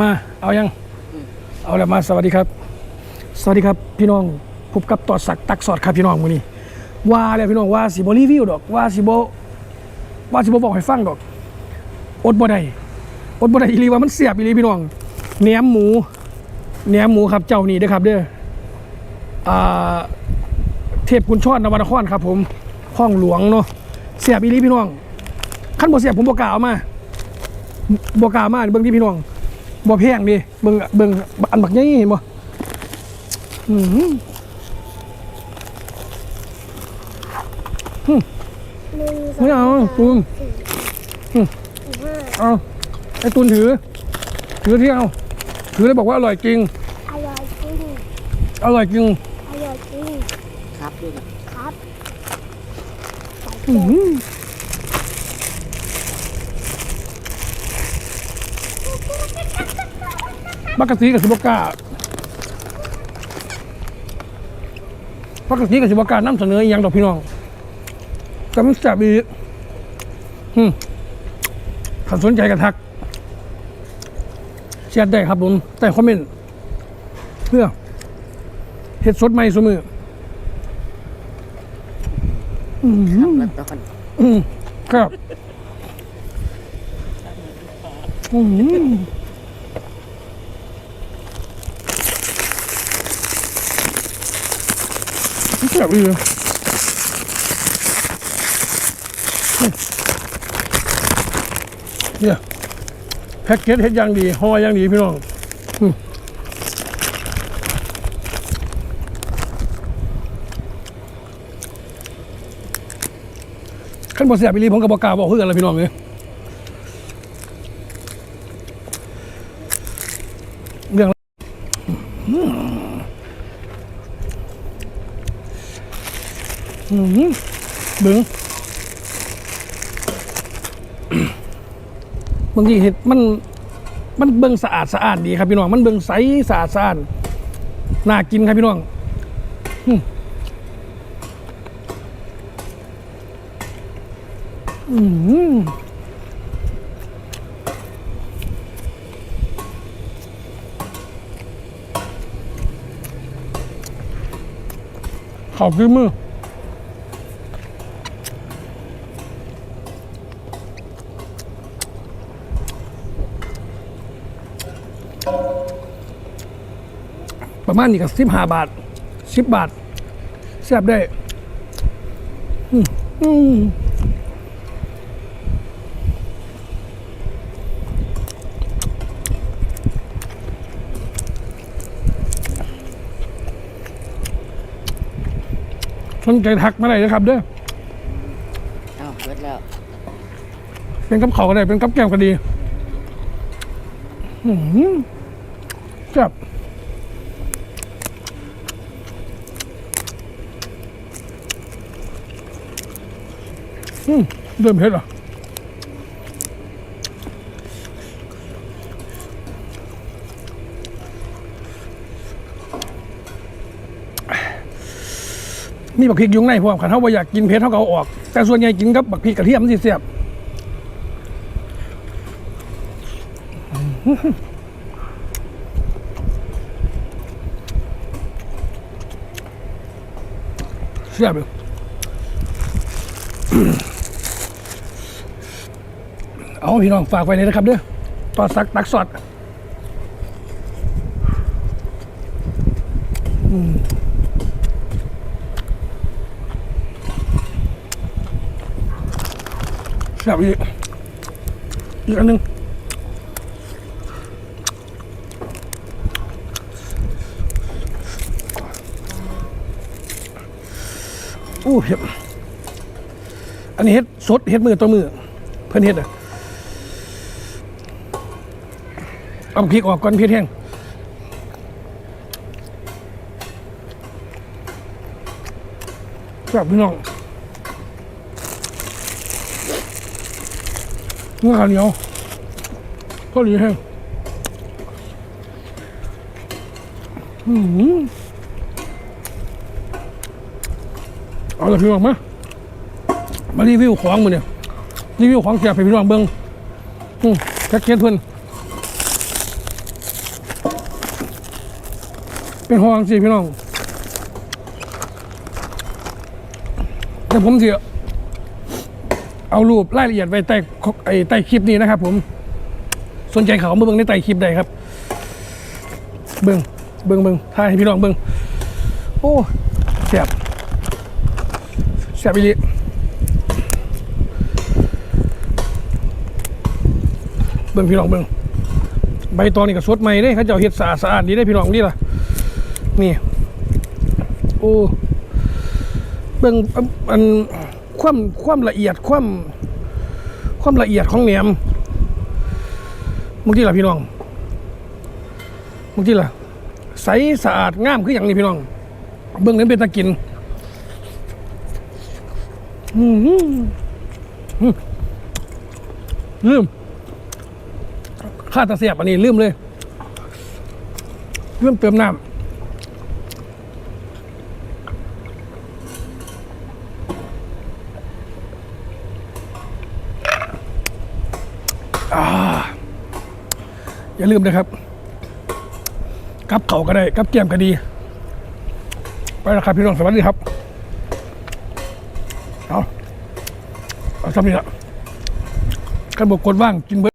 มาเอายังเอาแล้วมาสวัสดีครับ สวัสดีครับพี่น้องพบกับต่อสักตักสอดครับพี่น้องมือนี้ว่าแล้วพี่น้องว่าสิบรีวิวดอกว่าสิบว่าสิบบอกให้ฟังดอก อดบ่ได้อดบ่ได้อีหลีว่ามันเสียบอีหลีพี่น้องแหนมหมูแหนมหมูครับเจ้านี่เด้อครับเด้ออ่าเทพกุญชรนวนครครับ ผมห้องหลวงเนาะเสียบอีหลีพี่น้องขั้นบ่เสียบผมบ่กล้าเอามาบ่กล้าเอามาเบิ่งที่พี่น้อง บ่แพงดิเบิ่งเบิ่งอันบักใหญ่เห็นบ่อือหือหนึ่งสองไม่เอาตูนห้าเอาไอ้ตูนถือ ถือที่เอาถือแล้วบอกว่าอร่อยจริง อร่อยจริง อร่อยจริง อร่อยจริง ครับด้วยนะครับ อื้อหือปกติกับสิบกล้าปกติกับสิบกล้านำเสนออหย่างดอกพี่น้องก็มันแซ่บอีกอืมถ้าสนใจกันทักแชร์ได้ครับผมใต้คอมเมนต์เพื่อเฮ็ดสดใหม่เสมออืมแล้วตอนอืมครับอืม แซ่บดีเลยเนี่ยแพ็กเกจเฮ็ดย่างดีห่ออย่างดีพี่น้องขั้นบ่แซ่บอีหลีผมก็บ่กล้าบอกคือกันละพี่น้องเอ้ยเรื่อง อืมอืมเบิ่งบางทีเห็ดมัน มันเบิ่งสะอาดสะอาดดีครับพี่น้อง มันเบิ่งใสสะอาดสะอาดน่ากินครับพี่น้องอืมอืมขอบคุณมือ ประมาณนี้ก็สิบห้าบาทสิบบาทแซ่บได้อืมอืมสนใจทักมาได้นะครับเด้อเอ้าเบิดแล้ว เป็นกับเขาก็ได้ เป็นกับแก้มก็ดี อืมแซ่บ เริ่มเผ็ดเหรอมีบักพริกยุงในพวกขันเท่าว่าอยากกินเผ็ดเท่าก็เอาออก แต่ส่วนใหญ่กินกับบักพริกกระเทียมสิเสียบเสียบอยู่ เอาพี่น้องฝากไว้เลยนะครับเด้อตอนสักตักสอดอืมเสียบอีกอีกอันหนึ่งอู้เห็ดอันนี้เห็ดสดเห็ดมือตัวมือ เพื่อนเห็ดอะ เอาพริกออกก่อนพริกแห้งแบบพี่น้องเนื้อข้าวเหนียวข้าวเหนียวแห้งอืมเอาละพี่น้องมามารีวิวของมือเนี่ยรีวิวของแจกให้พี่น้องเบิ้งอืมแพ็กเกจเพื่อน เป็นห่วงสิพี่น้องแต่ผมสิเอารูปรายละเอียดไว้ใต้ไอ้ใต้คลิปนี้นะครับ ผม สนใจเขาเมาเบิ่งในใต้คลิปได้ครับ เบิ่งเบิ่งเบิ่งถ่ายให้พี่น้องเบิ่งโอ้แซ่บแซ่บอีหลีเบิ่งพี่น้องเบิ่งใบตองนี่ก็สดใหม่เด้เขาเจ้าเฮ็ดสะอาดสะอาดดีได้พี่น้องนี่ล่ะ นี่โอ้เบิ่งอันอันความความละเอียดความความละเอียดของแหนมมึงที่ล่ะพี่น้องมึงที่ล่ะใสสะอาดงามคืออย่างนี้พี่น้อง เบิ่งนั้นเป็นตะกินอืมอืมอืมลืมข้าตะเสียบอันนี้ลืมเลยลืมเติมน้ำ อย่าลืมนะครับกับเขาก็ได้กับเกียมก็ดี ไปแล้วครับพี่น้องสวัสดีครับเอาเอาสำเร็จละกันบุกคนว่างกินเบด